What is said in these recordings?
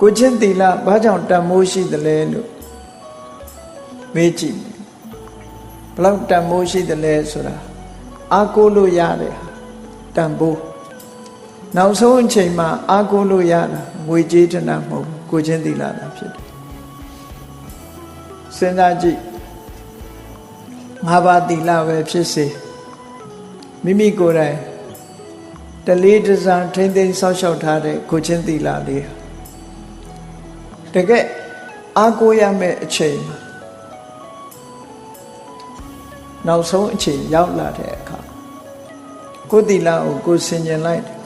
ကိုချင်းသီလဘာကြောင့်တန်မိုးရှိသလဲလို့မေးကြည့်ဘလောက်တန်မိုးရှိသလဲဆိုတာအာကိုလို့ရတယ်တန်ဖိုးနောက်ဆုံးအချိန်မှာအာကိုလို့ရတာငွေကြေးတနာမဟုတ်ဘူးကိုချင်းသီလတာဖြစ်တယ်စဉ်းစားကြည့်ငါးပါးသီလပဲဖြစ်စေမိမိကိုယ်တိုင်တလေးတစားထိမ့်သိမ်းဆောက်ရှောက်ထားတဲ့ကိုချင်းသီလလေး တကယ်အာကိုရမယ့်အချိန်မှာနောက်ဆုံးအချိန်ရောက်လာတဲ့အခါကိုယ်သီလကိုကိုယ်ဆင်ញင်လိုက်တယ်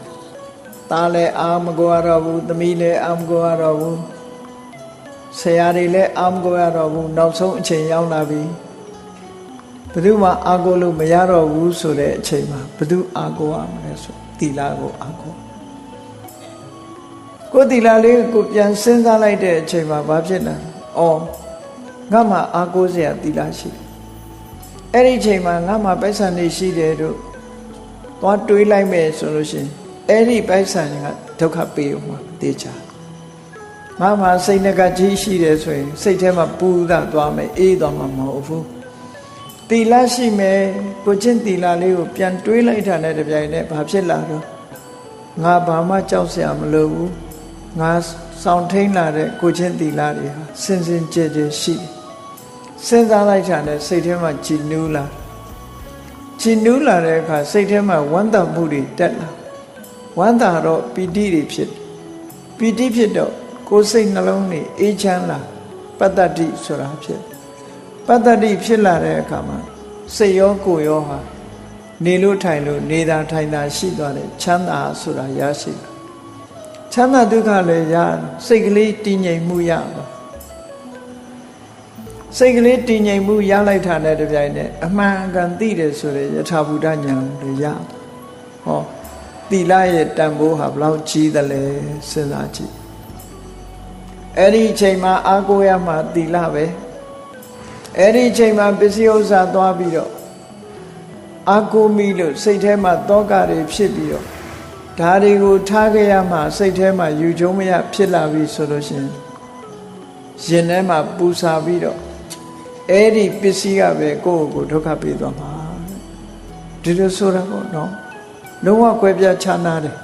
သားလည်းအာမကိုရတော့ဘူးသမီးလည်းအာမကိုရတော့ဘူးဆရာတွေလည်းအာမကိုရတော့ဘူးနောက်ဆုံးအချိန်ရောက်လာပြီဘယ်သူမှအာကိုလို့မရတော့ဘူးဆိုတဲ့အချိန်မှာဘယ်သူအာကိုရမလဲဆိုသီလကိုအာကို ကိုယ်သီလလေးကိုပြန်စဉ်းစားလိုက်တဲ့အချိန်မှာဘာဖြစ်လဲ။အော်ငါမှအာကိုစရာသီလရှိတယ်။အဲ့ဒီအချိန်မှာငါမှပိုက်ဆံနေရှိတယ်တို့သွားတွေးလိုက်မယ်ဆိုလို့ရှိရင်အဲ့ဒီပိုက်ဆံကဒုက္ခပေးဦးမှာတေချာငါမှစိတ်ငကကြီးရှိတယ်ဆိုရင်စိတ်ထဲမှာပူဒသွားမယ်အေးသွားမှာမဟုတ်ဘူးတီလာရှိမယ်ကိုချင်းတီလာလေးကိုပြန်တွေးလိုက်တာနဲ့တပြိုင်နက်ဘာဖြစ်လာတော့ငါဘာမှကြောက်စရာမလိုဘူး ငါစောင့်ထိန်လာတဲ့ကိုချင်းတီလာတွေဟာစင်စင်ကြဲကြဲရှိတယ်စဉ်းစားလိုက်တာနဲ့စိတ်ထဲမှာကြည်နူးလာကြည်နူးလာတဲ့အခါစိတ်ထဲမှာဝမ်းသာမှုတွေတက်လာဝမ်းသာတော့ပီတိတွေဖြစ်ပီတိဖြစ်တော့ကိုယ်စိတ်နှလုံးတွေအေးချမ်းလာပတ္တတိဆိုတာဖြစ်ပတ္တတိဖြစ်လာတဲ့အခါမှာစိတ်ရောကိုယ်ရောဟာနေလို့ထိုင်လို့နေတာထိုင်တာရှိသွားတယ်ချမ်းသာဆိုတာရရှိတယ် ချမ်းသာဒုက္ခလည်းရစိတ်ကလေးတည်ငြိမ်မှုရပါစိတ်ကလေးတည်ငြိမ်မှုရလိုက်တာနဲ့တပြိုင်နက်အမှန်ကန်သိတယ်ဆိုရယ်ယထာဘုဒ္ဓဉာဏ်လည်းရဟောသီလရဲ့တန်ဖိုးဟာဘလောက်ကြီးသလဲစဉ်းစားကြည့်အဲ့ဒီအချိန်မှာအာကိုရမှာသီလပဲအဲ့ဒီအချိန်မှာပစ္စည်းဥစ္စာသွားပြီးတော့အာကိုမိလို့စိတ်ထဲမှာတောကတွေဖြစ်ပြီးတော့ ဒါတွေကိုထားခဲ့ရမှစိတ်ထဲမှာယူချုံမရဖြစ်လာပြီဆိုလို့ရှိရင်ရင်ထဲမှာပူစာပြီးတော့အဲ့ဒီပစ္စည်းကပဲကိုယ့်ကိုယ်ဒုက္ခပေးသွားမှာဒီလိုဆိုတာပေါ့နော်လုံးဝကွဲပြားခြားနာတယ်